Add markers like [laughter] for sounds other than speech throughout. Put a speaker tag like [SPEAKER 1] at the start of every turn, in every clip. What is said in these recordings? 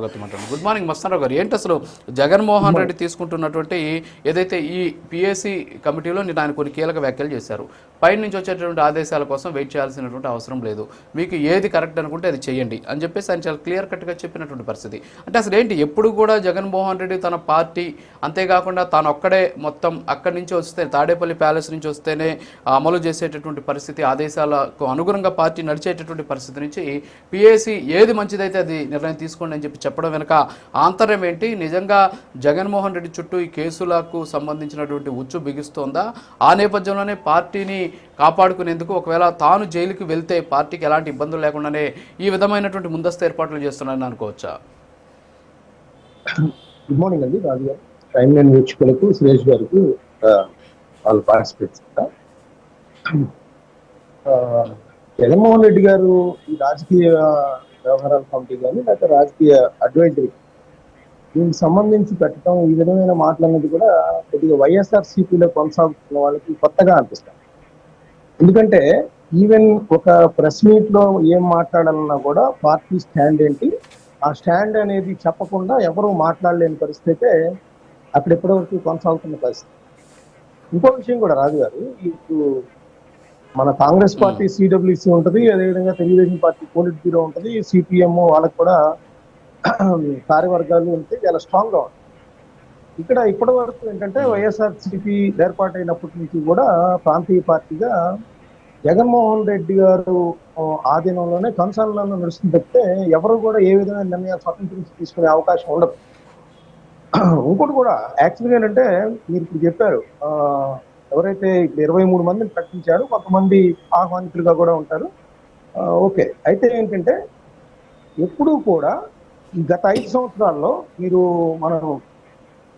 [SPEAKER 1] Good morning మస్తారావు గారు. ఏంటి అసలు జగన్మోహన్ రెడ్డి తీసుకుంటున్నటువంటి ఏదైతే ఈ పిఎస్సి కమిటీలో నేను ఆయన కొన్ని కీలక వ్యాఖ్యలు చేశారు. పైన నుంచి వచ్చేటువంటి ఆదేశాల కోసం వెయిట్ చేయాల్సినటువంటి అవసరం లేదు. మీకు ఏది కరెక్ట్ అనుకుంటే అది చేయండి అని చెప్పేసి ఆయన చాలా క్లియర్ కట్గా చెప్పినటువంటి పరిస్థితి. అంటే అసలు ఏంటి? ఎప్పుడు కూడా జగన్మోహన్ రెడ్డి తన పార్టీ అంతేకాకుండా తాను ఒక్కడే మొత్తం అక్కడి నుంచి వస్తే తాడేపల్లి ప్యాలెస్ నుంచి వస్తేనే అమలు చేసేటటువంటి పరిస్థితి ఆదేశాలకు అనుగుణంగా పార్టీ నడిచేటటువంటి పరిస్థితి నుంచి పిఏసి ఏది మంచిదైతే అది నిర్ణయం తీసుకోండి అని చెప్పి చెప్పడం వెనుక ఆంతర్యం ఏంటి? నిజంగా జగన్మోహన్ రెడ్డి చుట్టూ ఈ కేసులకు సంబంధించినటువంటి ఉచ్చు బిగిస్తోందా? ఆ నేపథ్యంలోనే పార్టీని కాపాడుకునేందుకు ఒకవేళ తాను జైలుకి వెళ్తే పార్టీకి ఎలాంటి ఇబ్బందులు లేకుండానే ఈ విధమైనటువంటి ముందస్తు ఏర్పాట్లు చేస్తున్నారని అనుకోవచ్చా?
[SPEAKER 2] గుడ్ మార్నింగ్ అండి రాజు గారు. టైం లైన్ వీక్షకులకు సురేష్ గారికి వాళ్ళు పార్టిసిపేట్స్ జగన్మోహన్ రెడ్డి గారు ఈ రాజకీయ వ్యవహారాల కమిటీ కానీ లేకపోతే రాజకీయ అడ్వైజరీ దీనికి సంబంధించి పెట్టడం ఈ విధమైన మాటలనేది కూడా కొద్దిగా వైఎస్ఆర్ సిపిలో కొనసాగుతున్న వాళ్ళకి కొత్తగా అనిపిస్తుంది. ఎందుకంటే ఈవెన్ ఒక ప్రెస్ మీట్లో ఏం మాట్లాడాలన్నా కూడా పార్టీ స్టాండ్ ఏంటి ఆ స్టాండ్ అనేది చెప్పకుండా ఎవరు మాట్లాడలేని పరిస్థితి అయితే అక్కడ ఎప్పటివరకు కొనసాగుతున్న పరిస్థితి. ఇంకో విషయం కూడా రాజు గారు ఇప్పుడు మన కాంగ్రెస్ పార్టీ సిడబ్ల్యూసి ఉంటది అదేవిధంగా తెలుగుదేశం పార్టీ పోలిట్ బ్యూరో ఉంటది. సిపిఎం వాళ్ళకి కూడా [clears throat] కార్యవర్గాలు ఉంటే చాలా స్ట్రాంగ్గా ఉంటాయి. ఇక్కడ ఇప్పటి వరకు ఏంటంటే వైఎస్ఆర్ సిపి ఏర్పాటైనప్పటి నుంచి కూడా ప్రాంతీయ పార్టీగా జగన్మోహన్ రెడ్డి గారు ఆధీనంలోనే కన్సర్న్లను నడుస్తుంది తప్పితే ఎవరు కూడా ఏ విధమైన నిర్ణయాలు స్వతంత్రించి తీసుకునే అవకాశం ఉండదు. [clears throat] ఇంకోటి కూడా యాక్చువల్గా ఏంటంటే మీరు ఇప్పుడు చెప్పారు ఎవరైతే ఇప్పుడు ఇరవై మూడు మందిని ప్రకటించారు కొంతమంది ఆహ్వానితులుగా కూడా ఉంటారు. ఓకే. అయితే ఏంటంటే ఎప్పుడూ కూడా గత ఐదు సంవత్సరాల్లో మీరు మనం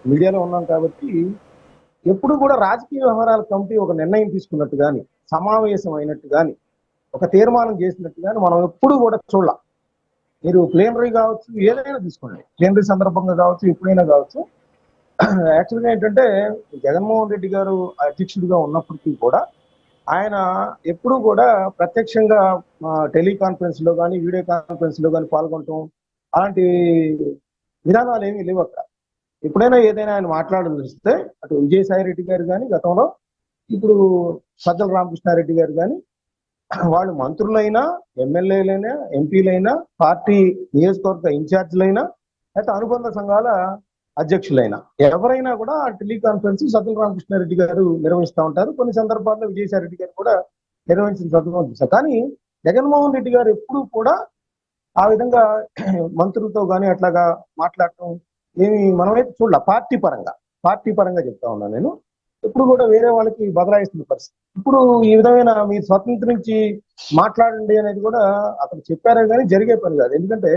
[SPEAKER 2] మీడియాలో ఉన్నాం కాబట్టి ఎప్పుడు కూడా రాజకీయ వ్యవహారాల కమిటీ ఒక నిర్ణయం తీసుకున్నట్టు కానీ సమావేశం అయినట్టు కానీ ఒక తీర్మానం చేసినట్టు కానీ మనం ఎప్పుడు కూడా చూడాల. మీరు ప్లేనరీ కావచ్చు ఏదైనా తీసుకోండి. ప్లేనరీ సందర్భంగా కావచ్చు ఎప్పుడైనా కావచ్చు. యాక్చువల్గా ఏంటంటే జగన్మోహన్ రెడ్డి గారు అధ్యక్షుడిగా ఉన్నప్పటికీ కూడా ఆయన ఎప్పుడూ కూడా ప్రత్యక్షంగా టెలికాన్ఫరెన్స్లో కానీ వీడియో కాన్ఫరెన్స్లో కానీ పాల్గొనటం అలాంటి విధానాలు ఏమీ లేవు అక్కడ. ఎప్పుడైనా ఏదైనా ఆయన మాట్లాడడం తెలిస్తే అటు విజయసాయి రెడ్డి గారు కానీ గతంలో ఇప్పుడు సజ్జల రామకృష్ణారెడ్డి గారు కానీ వాళ్ళు మంత్రులైనా ఎమ్మెల్యేలైనా ఎంపీలైనా పార్టీ నియోజకవర్గ ఇన్ఛార్జీలైనా లేకపోతే అనుబంధ సంఘాల అధ్యక్షులైన. ఎవరైనా కూడా టెలికాన్ఫరెన్స్ సతుల రామకృష్ణారెడ్డి గారు నిర్వహిస్తూ ఉంటారు. కొన్ని సందర్భాల్లో విజయసాయిరెడ్డి గారు కూడా నిర్వహించిన సందర్భం చూసాం కానీ జగన్మోహన్ రెడ్డి గారు ఎప్పుడూ కూడా ఆ విధంగా [clears throat] మంత్రులతో కానీ అట్లాగా మాట్లాడటం ఏమి మనమైతే చూడాల. పార్టీ పరంగా పార్టీ పరంగా చెప్తా ఉన్నాను నేను. ఇప్పుడు కూడా వేరే వాళ్ళకి బదలాయిస్తున్న పరిస్థితి. ఇప్పుడు ఈ విధమైన మీరు స్వతంత్రించి మాట్లాడండి అనేది కూడా అతను చెప్పారే కానీ జరిగే పని కాదు. ఎందుకంటే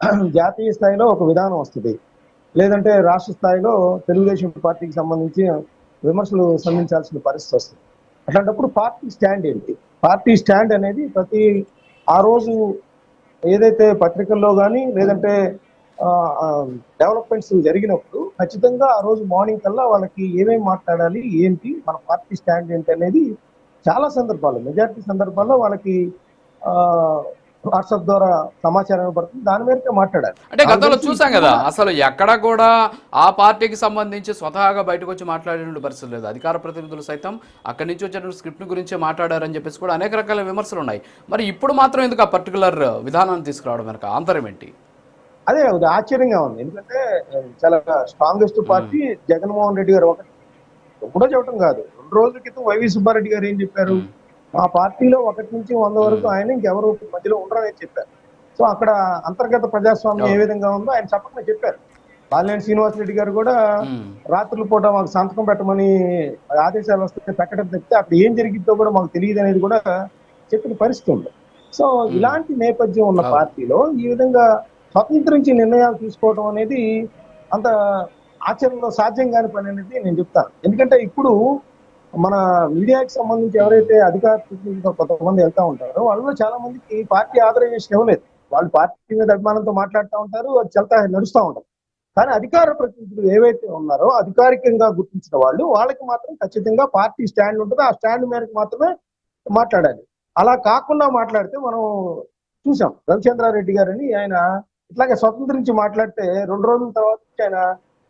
[SPEAKER 2] [clears throat] జాతీయ స్థాయిలో ఒక విధానం వస్తుంది. లేదంటే రాష్ట్ర స్థాయిలో తెలుగుదేశం పార్టీకి సంబంధించి విమర్శలు సంధించాల్సిన పరిస్థితి వస్తుంది. అట్లాంటప్పుడు పార్టీ స్టాండ్ ఏంటి? పార్టీ స్టాండ్ అనేది ప్రతి ఆ రోజు ఏదైతే పత్రికల్లో కానీ లేదంటే డెవలప్మెంట్స్ జరిగినప్పుడు ఖచ్చితంగా ఆ రోజు మార్నింగ్ కల్లా వాళ్ళకి ఏమేమి మాట్లాడాలి ఏంటి మన పార్టీ స్టాండ్ ఏంటి అనేది చాలా సందర్భాలు మెజారిటీ సందర్భాల్లో వాళ్ళకి వాట్సాప్ ద్వారా సమాచారం ఇవ్వబడుతుంది. దాని మేరకే మాట్లాడాలి
[SPEAKER 1] అంటే గతంలో చూసాం కదా అసలు ఎక్కడ కూడా ఆ పార్టీకి సంబంధించి స్వతహాగా బయటకు వచ్చి మాట్లాడేటువంటి పరిస్థితి లేదు. అధికార ప్రతినిధులు సైతం అక్కడి నుంచి వచ్చేటువంటి స్క్రిప్ట్ గురించే మాట్లాడారని చెప్పేసి కూడా అనేక రకాల విమర్శలు ఉన్నాయి. మరి ఇప్పుడు మాత్రం ఎందుకు ఆ పర్టికులర్ విధానాన్ని తీసుకురావడం వెనక? ఆంతరం ఏంటి?
[SPEAKER 2] అదే అది ఆశ్చర్యంగా ఉంది. ఎందుకంటే చాలా స్ట్రాంగెస్ట్ పార్టీ జగన్మోహన్ రెడ్డి గారు ఒకటి. ఎప్పుడో చెప్పడం కాదు. రెండు రోజుల క్రితం వైవి సుబ్బారెడ్డి గారు ఏం చెప్పారు? మా పార్టీలో ఒకటి నుంచి వంద వరకు ఆయన ఇంకెవరు మధ్యలో ఉండరని చెప్పారు. సో అక్కడ అంతర్గత ప్రజాస్వామ్యం ఏ విధంగా ఉందో ఆయన చెప్పకుండా చెప్పారు. బాలినేని శ్రీనివాస్ రెడ్డి గారు కూడా. రాత్రుల పూట మాకు సంతకం పెట్టమని ఆదేశాలు వస్తే పెట్టడం తప్పితే అక్కడ ఏం జరిగిద్దో కూడా మాకు తెలియదు అనేది కూడా చెప్పిన పరిస్థితి ఉంది. సో ఇలాంటి నేపథ్యం ఉన్న. పార్టీలో ఈ విధంగా స్వతంత్రించి నిర్ణయాలు తీసుకోవడం అనేది అంత ఆచరణలో సాధ్యం కాని పని అనేది నేను చెప్తాను. ఎందుకంటే ఇప్పుడు మన మీడియాకి సంబంధించి ఎవరైతే అధికార కొంతమంది వెళ్తా ఉంటారో వాళ్ళలో చాలా మందికి పార్టీ ఆదరైజేషన్ ఇవ్వలేదు. వాళ్ళు పార్టీ మీద అభిమానంతో మాట్లాడుతూ ఉంటారు అది చాలా నడుస్తూ ఉంటారు. కానీ అధికార ప్రతినిధులు ఏవైతే ఉన్నారో అధికారికంగా గుర్తించిన వాళ్ళు వాళ్ళకి మాత్రం ఖచ్చితంగా పార్టీ స్టాండ్ ఉంటుంది. ఆ స్టాండ్ మేరకు మాత్రమే మాట్లాడాలి. అలా కాకుండా మాట్లాడితే మనం చూసాం రవిచంద్రారెడ్డి గారని ఆయన ఇట్లాగే స్వతంత్రించి మాట్లాడితే రెండు రోజుల తర్వాత ఆయన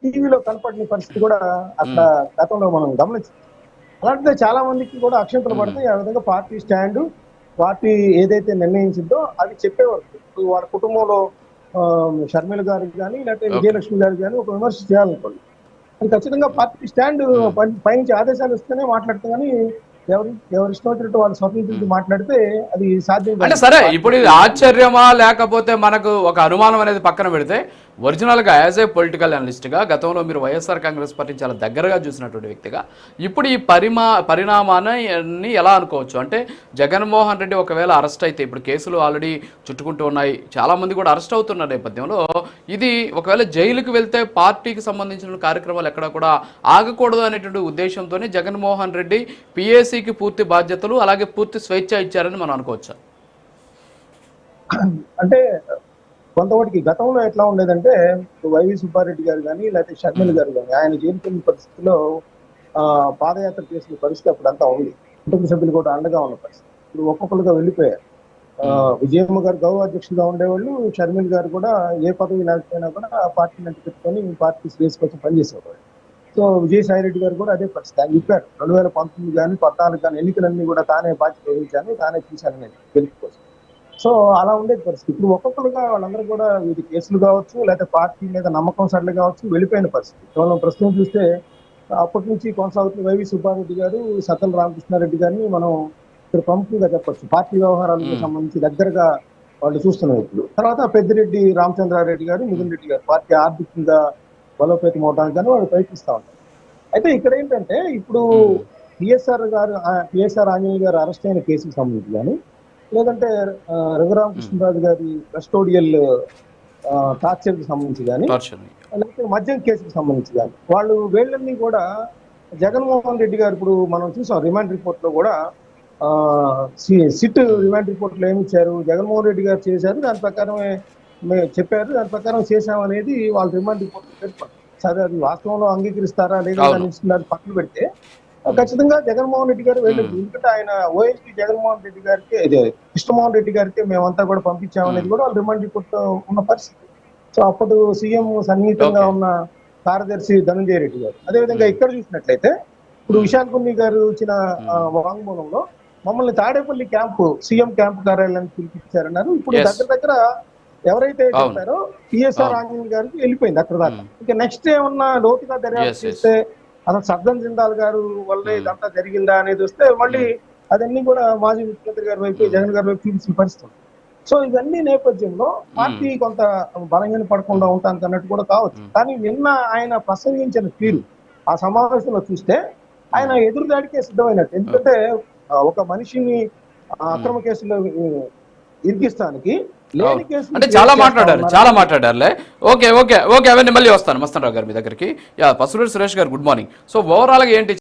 [SPEAKER 2] టీవీలో కనపడిన పరిస్థితి కూడా అక్కడ గతంలో మనం గమనించాం. అలాంటిదే చాలా మందికి కూడా అక్షంతలు పడితే ఆ విధంగా పార్టీ స్టాండ్ పార్టీ ఏదైతే నిర్ణయించిందో అది చెప్పేవారు ఇప్పుడు వాళ్ళ కుటుంబంలో షర్మిల గారికి కానీ లేకపోతే విజయలక్ష్మి గారికి కానీ ఒక విమర్శ చేయాలనుకోండి. అది ఖచ్చితంగా పార్టీ స్టాండ్ పై- పైనుంచి ఆదేశాలు ఇస్తేనే మాట్లాడతాం. కానీ ఎవరి ఎవరి ఇష్టం వచ్చినట్టు వాళ్ళు స్వతంత్రించి మాట్లాడితే అది సాధ్యం కాదు.
[SPEAKER 1] అంటే సరే ఇప్పుడు ఇది ఆశ్చర్యమా లేకపోతే మనకు ఒక అనుమానం అనేది పక్కన పెడితే ఒరిజినల్గా యాజ్ ఏ పొలిటికల్ అనలిస్ట్గా గతంలో మీరు వైఎస్ఆర్ కాంగ్రెస్ పార్టీ చాలా దగ్గరగా చూసినటువంటి వ్యక్తిగా ఇప్పుడు ఈ పరిమా పరిణామాన్ని ఎలా అనుకోవచ్చు అంటే జగన్మోహన్ రెడ్డి ఒకవేళ అరెస్ట్ అయితే ఇప్పుడు కేసులు ఆల్రెడీ చుట్టుకుంటూ ఉన్నాయి చాలా మంది కూడా అరెస్ట్ అవుతున్న నేపథ్యంలో ఇది ఒకవేళ జైలుకి వెళ్తే పార్టీకి సంబంధించిన కార్యక్రమాలు ఎక్కడ కూడా ఆగకూడదు అనేటువంటి ఉద్దేశంతోనే జగన్మోహన్ రెడ్డి పిఏసీకి పూర్తి బాధ్యతలు అలాగే పూర్తి స్వేచ్ఛ ఇచ్చారని మనం అనుకోవచ్చు?
[SPEAKER 2] అంటే కొంతవరకు గతంలో ఎట్లా ఉండేదంటే వైవి సుబ్బారెడ్డి గారు కానీ లేకపోతే షర్మిల గారు కానీ ఆయన జైలుకెళ్ళిన పరిస్థితిలో ఆ, పాదయాత్ర చేసిన పరిస్థితి అప్పుడు అంతా ఉంది. కుటుంబ సభ్యులు కూడా అండగా ఉన్న పరిస్థితి. ఇప్పుడు ఒక్కొక్కరుగా వెళ్ళిపోయారు. విజయమ్మ గారు గౌరవ అధ్యక్షులుగా ఉండేవాళ్ళు షర్మిల గారు కూడా ఏ పదవి లేకపోయినా కూడా ఆ పార్టీని అంటి పెట్టుకొని పార్టీ శ్రేయస్ కోసం పనిచేసేవాళ్ళు. సో విజయసాయి రెడ్డి గారు కూడా అదే పరిస్థితి. ఆయన చెప్పారు రెండు వేల పంతొమ్మిది కానీ పద్నాలుగు కానీ ఎన్నికలన్నీ కూడా తానే బాధ్యత వహించాను తానే చూశాను నేను గెలుపు కోసం. సో అలా ఉండేది పరిస్థితి. ఇప్పుడు ఒక్కొక్కరుగా వాళ్ళందరూ కూడా వీటి కేసులు కావచ్చు లేకపోతే పార్టీ మీద నమ్మకం సడలు కావచ్చు వెళ్ళిపోయిన పరిస్థితి. కేవలం ప్రస్తుతం చూస్తే అప్పటి నుంచి కొనసాగుతున్న వైవి సుబ్బారెడ్డి గారు సతల రామకృష్ణారెడ్డి గారిని మనం ఇక్కడ ప్రముఖంగా చెప్పొచ్చు. పార్టీ వ్యవహారాలకు సంబంధించి దగ్గరగా వాళ్ళు చూస్తున్నాం ఇప్పుడు. తర్వాత పెద్దిరెడ్డి రామచంద్రారెడ్డి గారు మిథున్ రెడ్డి గారు. పార్టీ ఆర్థికంగా బలోపేతం అవడానికి కానీ వాళ్ళు ప్రయత్నిస్తా ఉంటారు అయితే ఇక్కడ ఏంటంటే ఇప్పుడు పిఎస్ఆర్ గారు పిఎస్ఆర్ ఆంజనేయ గారు అరెస్ట్ అయిన కేసుకు సంబంధించి కానీ లేదంటే రఘురామకృష్ణరాజు గారి కస్టోడియల్ టార్చర్కి సంబంధించి కానీ లేకపోతే మద్యం కేసుకు సంబంధించి కానీ వాళ్ళు వీళ్ళని కూడా జగన్మోహన్ రెడ్డి గారు ఇప్పుడు మనం చూసాం రిమాండ్ రిపోర్ట్లో కూడా సిట్ రిమాండ్ రిపోర్ట్లో ఏమి ఇచ్చారు జగన్మోహన్ రెడ్డి గారు చేశారు దాని ప్రకారమే చెప్పారు దాని ప్రకారం చేశాం అనేది వాళ్ళు రిమాండ్ రిపోర్ట్ సరే అది వాస్తవంలో అంగీకరిస్తారా లేదా. నిలుస్తున్నారు పక్కన పెడితే ఖచ్చితంగా జగన్మోహన్ రెడ్డి గారు వెళ్ళదు. ఎందుకంటే ఆయన ఓఎస్పీ జగన్మోహన్ రెడ్డి గారికి కృష్ణమోహన్ రెడ్డి గారికి మేమంతా కూడా పంపించామనేది కూడా వాళ్ళు రిమాండ్ రిపోర్ట్ ఉన్న పరిస్థితి. సో అప్పుడు సీఎం సన్నిహితంగా. ఉన్న కార్యదర్శి ధనంజయ రెడ్డి గారు. అదేవిధంగా ఇక్కడ చూసినట్లయితే ఇప్పుడు విశాల్ కున్ని గారు ఇచ్చిన ఆ, వాంగ్మూలంలో మమ్మల్ని తాడేపల్లి క్యాంపు సీఎం క్యాంపు కార్యాలయానికి పిలిపించారన్నారు. ఇప్పుడు. దగ్గర దగ్గర ఎవరైతే. చెప్పారో పిఎస్ఆర్. ఆంజనేయ గారికి వెళ్ళిపోయింది అక్కడ దాకా. ఇంకా నెక్స్ట్ ఏమన్నా లోతుగా దర్యాప్తు. చేస్తే అసలు సర్దం జిందాల్ గారు వల్లే. ఇదంతా జరిగిందా అనేది వస్తే మళ్ళీ అదన్నీ కూడా మాజీ ముఖ్యమంత్రి గారి వైపు జగన్ గారి వైపు చూపించిన పరిస్థితి. సో ఇవన్నీ నేపథ్యంలో పార్టీ కొంత బలంగా పడకుండా ఉంటానికి అన్నట్టు కూడా కావచ్చు. కానీ నిన్న ఆయన ప్రసంగించిన తీరు ఆ సమావేశంలో చూస్తే ఆయన ఎదురుదాడికే సిద్ధమైనట్టు ఎందుకంటే ఒక మనిషిని అక్రమ కేసులో ఇరికిస్తానికి
[SPEAKER 1] అంటే చాలా మాట్లాడారు. చాలా మాట్లాడారులే. ఓకే ఓకే ఓకే అవన్నీ మళ్ళీ వస్తాను. మస్తాన్ రావు గారి మీ దగ్గరికి యా సురేష్ గారు గుడ్ మార్నింగ్. సో ఓవరాల్గా ఏంటి